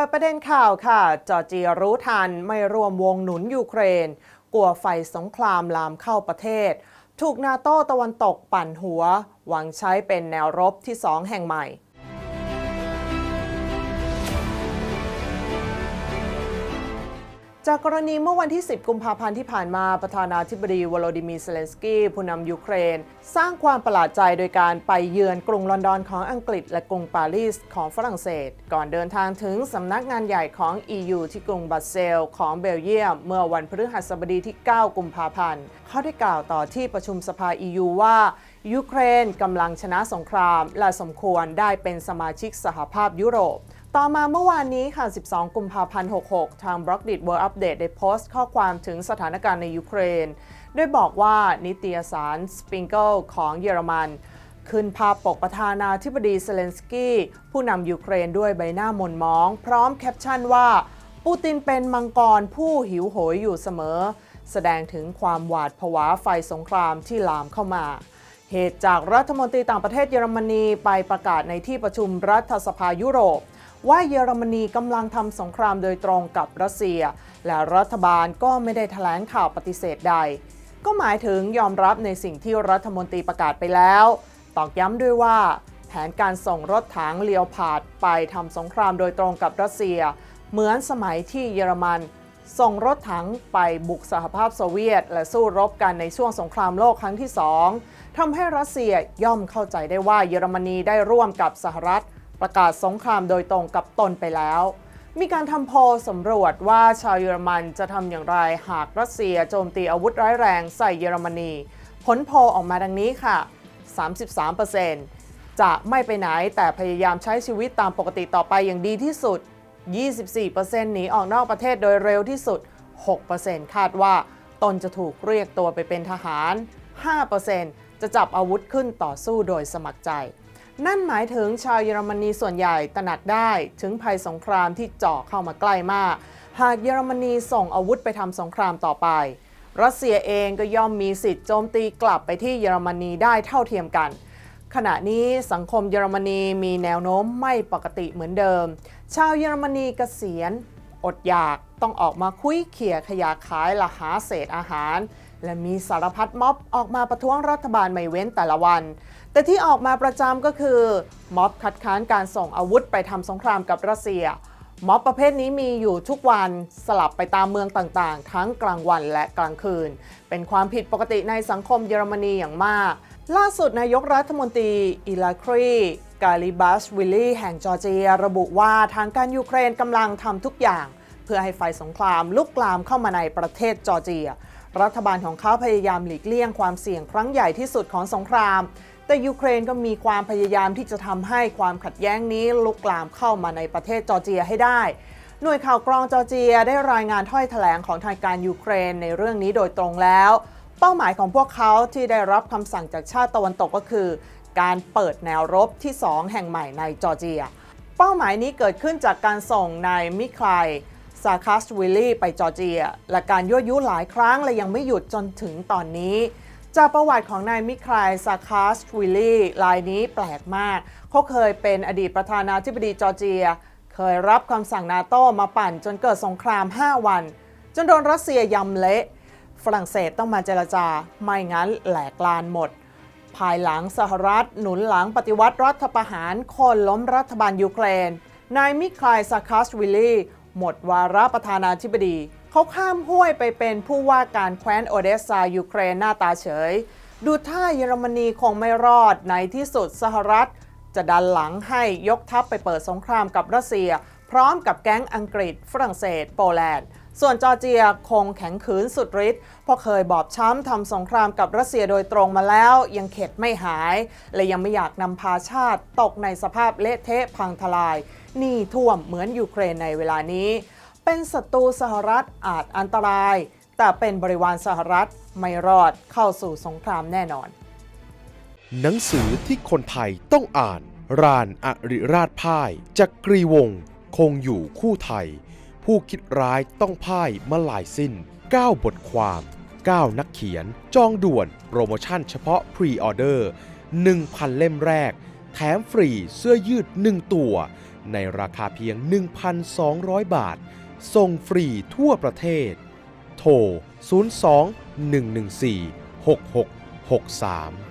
ปิดประเด็นข่าวค่ะ จอร์เจียรู้ทันไม่รวมวงหนุนยูเครน กลัวไฟสงครามลามเข้าประเทศ ถูกนาโต้ตะวันตกปั่นหัว หวังใช้เป็นแนวรบที่สองแห่งใหม่ จากกรณีเมื่อวันที่ 10 กุมภาพันธ์ที่ผ่านมาประธานาธิบดีวโลดิมีร์เซเลนสกี้ผู้นำยูเครน สร้างความประหลาดใจโดยการไปเยือนกรุงลอนดอนของอังกฤษและกรุงปารีสของฝรั่งเศส ก่อนเดินทางถึงสำนักงานใหญ่ของ EU ที่กรุงบัสเซลของเบลเยียม เมื่อวันพฤหัสบดีที่ 9 กุมภาพันธ์เขาได้กล่าวต่อที่ประชุมสภา EU ว่ายูเครนกำลังชนะสงคราม และสมควรได้เป็นสมาชิกสหภาพยุโรป ต่อมาเมื่อวานนี้ค่ะ 12 กุมภาพันธ์ 66 ทาง b r o c k d i t World Update ได้โพสต์ข้อความถึงสถานการณ์ในยูเครน โดยบอกว่านิตยสาร Spiegel ของเยอรมัน ขึ้นภาพปกประธานาธิบดีเซเลนสกี้ผู้นำยูเครนด้วยใบหน้าหม่นมอง พร้อมแคปชั่นว่า ปูตินเป็นมังกรผู้หิวโหยอยู่เสมอ แสดงถึงความหวาดผวาไฟสงครามที่ลามเข้ามาเหตุจากรัฐมนตรีต่างประเทศเยอรมนีไปประกาศในที่ประชุมรัฐสภายุโรป ว่าเยอรมนีกำลังทำสงครามโดยตรงกับรัสเซีย และรัฐบาลก็ไม่ได้แถลงข่าวปฏิเสธใด ก็หมายถึงยอมรับในสิ่งที่รัฐมนตรีประกาศไปแล้ว ตอกย้ำด้วยว่า แผนการส่งรถถังเลียวผาดไปทำสงครามโดยตรงกับรัสเซีย เหมือนสมัยที่เยอรมันส่งรถถังไปบุกสหภาพโซเวียต และสู้รบกันในช่วงสงครามโลกครั้งที่สองทำให้รัสเซียย่อมเข้าใจได้ว่าเยอรมนีได้ร่วมกับสหรัฐ ประกาศสงครามโดยตรงกับตนไปแล้ว มีการทำโพลสำรวจว่าชาวเยอรมันจะทำอย่างไรหากรัสเซียโจมตีอาวุธร้ายแรงใส่เยอรมนี ผลโพลออกมาดังนี้ค่ะ 33%จะไม่ไปไหนแต่พยายามใช้ชีวิตตามปกติต่อไปอย่างดีที่สุด 24%หนีออกนอกประเทศโดยเร็วที่สุด 6%คาดว่าตนจะถูกเรียกตัวไปเป็นทหาร 5%จะจับอาวุธขึ้นต่อสู้โดยสมัครใจ นั่นหมายถึงชาวเยอรมนีส่วนใหญ่ตระหนักได้ถึงภัยสงครามที่เจ่อเข้ามาใกล้มาก หากเยอรมนีส่งอาวุธไปทำสงครามต่อไป รัสเซียเองก็ย่อมมีสิทธิ์โจมตีกลับไปที่เยอรมนีได้เท่าเทียมกัน ขณะนี้สังคมเยอรมนีมีแนวโน้มไม่ปกติเหมือนเดิม ชาวเยอรมนีกเกษียณ อดอยาก ต้องออกมาคุยเขี่ยขยะขายละหาเศษอาหาร และมีสารพัดม็อบออกมาประท้วงรัฐบาลไม่เว้นแต่ละวัน แต่ที่ออกมาประจำก็คือ ม็อบคัดค้านการส่งอาวุธไปทำสงครามกับรัสเซีย ม็อบประเภทนี้มีอยู่ทุกวันสลับไปตามเมืองต่างๆ ทั้งกลางวันและกลางคืน เป็นความผิดปกติในสังคมเยอรมนีอย่างมาก ล่าสุดนายกรัฐมนตรีอิลาครีกาลิบัสวิลลี่แห่งจอร์เจีย ระบุว่าทางการยูเครนกำลังทำทุกอย่าง พื่อให้ไฟสงครามลุกลามเข้ามาในประเทศจอร์เจีย รัฐบาลของเขาพยายามหลีกเลี่ยงความเสี่ยงครั้งใหญ่ที่สุดของสงคราม แต่ยูเครนก็มีความพยายามที่จะทำให้ความขัดแย้งนี้ลุกลามเข้ามาในประเทศจอร์เจียให้ได้หน่วยข่าวกรองจอร์เจียได้รายงานถ้อยแถลงของทางการยูเครนในเรื่องนี้โดยตรงแล้ว เป้าหมายของพวกเขาที่ได้รับคำสั่งจากชาติตะวันตกก็คือ การเปิดแนวรบที่ 2 แห่งใหม่ในจอร์เจีย เป้าหมายนี้เกิดขึ้นจากการส่งนายมิคลาย ซาคัสวิลลี่ไปจอร์เจีย และการยั่วยุหลายครั้งและยังไม่หยุดจนถึงตอนนี้ จากประวัติของนายมิคลายซาคัสวิลลี่รายนี้แปลกมาก เขาเคยเป็นอดีตประธานาธิบดีจอร์เจีย เคยรับคำสั่งนาโต้มาปั่นจนเกิดสงคราม 5 วัน จนโดนรัสเซียยำเละ ฝรั่งเศสต้องมาเจรจา ไม่งั้นแหลกลานหมดภายหลังสหรัฐหนุนหลังปฏิวัติรัฐประหารคนล้มรัฐบาลยูเครน นายมิคลายซาคัสวิลลี่ หมดวาระประธานาธิบดี เขาข้ามห้วยไปเป็นผู้ว่าการแคว้นโอเดสซายูเครนหน้าตาเฉย ดูท่าเยอรมนีคงไม่รอดในที่สุดสหรัฐ จะดันหลังให้ยกทัพไปเปิดสงครามกับรัสเซีย พร้อมกับแก๊งอังกฤษ ฝรั่งเศส โปแลนด์ส่วนจอร์เจียคงแข็งขืนสุดฤทธิ์เพราะเคยบอบช้ำทำสงครามกับรัสเซียโดยตรงมาแล้ว ยังเข็ดไม่หาย และยังไม่อยากนำพาชาติตกในสภาพเละเทะพังทลาย หนี้ท่วมเหมือนยูเครนในเวลานี้ เป็นศัตรูสหรัฐอาจอันตราย แต่เป็นบริวารสหรัฐไม่รอดเข้าสู่สงครามแน่นอน หนังสือที่คนไทยต้องอ่านรานอริราชพ่ายจักรีวงศ์คงอยู่คู่ไทย ผู้คิดร้ายต้องพ่ายเมื่อลายสิ้น 9 บทความ 9 นักเขียน จองด่วน โปรโมชั่นเฉพาะพรีออเดอร์ 1,000 เล่มแรก แถมฟรีเสื้อยืด 1 ตัว ในราคาเพียง 1,200 บาท ส่งฟรีทั่วประเทศ โทร 02 114 6663